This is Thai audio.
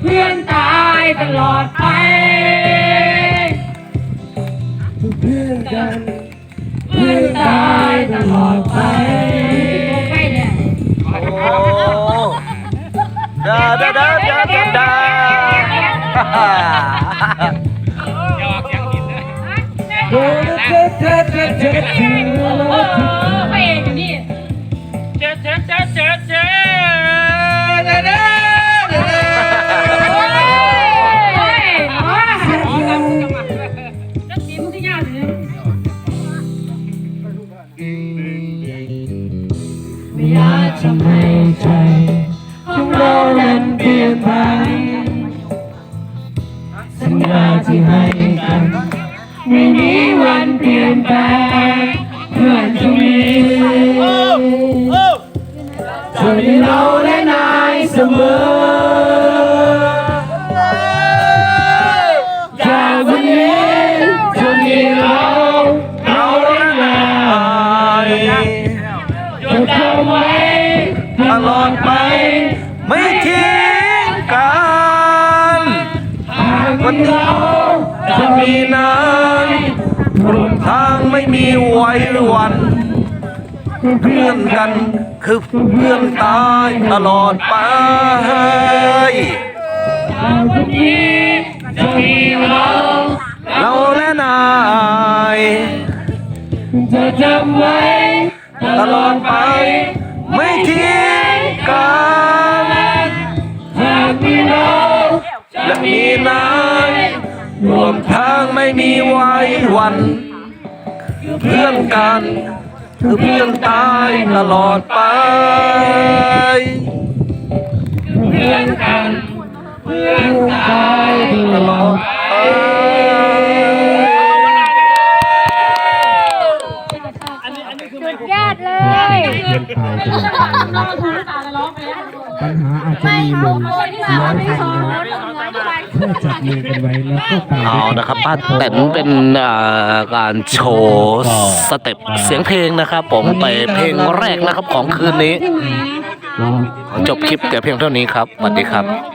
เพื่อนตายตลอดไปเพื่อนกัน เพื่อนตายตลอดไปใกล้เนี่ยโอ้ดาดาดาดาดาดาเธอเธอเธอเธอ ไม่อยากจะให้ใจของเรานั้นเปลี่ยนไปสัญญาที่ให้กันไม่มีวันเปลี่ยนแปลงเพื่อนจะมีเธอมีเราและนายเสมอ จะทำไว้ตลอดไป ไม่ทิ้งกันวันเราจะมีนานรวมทางไม่มีไว้วัน เพื่อนกันคือเพื่อนตายตลอดไปวันนี้จะมีเราเราและนายจะจำไว้ ตตลลออดดไปไป ไม่ทิ้งกันหากมีเราและมีนายรวมทางไม่มีไว้วัน เพื่อนกันคือเพื่อนตายตลอดไป เพื่อนกัน เพื่อนตายตลอดไป นตายตลอดไปเปลี่ยนไปปัญหาอาจจะมีหนึ่งร้อยพันนะเพื่อจับมือกันไว้แล้วก็ไปเอานะครับป้าแตนเป็นอ่าการโชว์สเต็ปเสียงเพลงนะครับ ผมไปเพลงแรกนะครับของคืนนี้ ขอจบคลิปแต่เพียงเท่านี้ครับสวัสดีครับ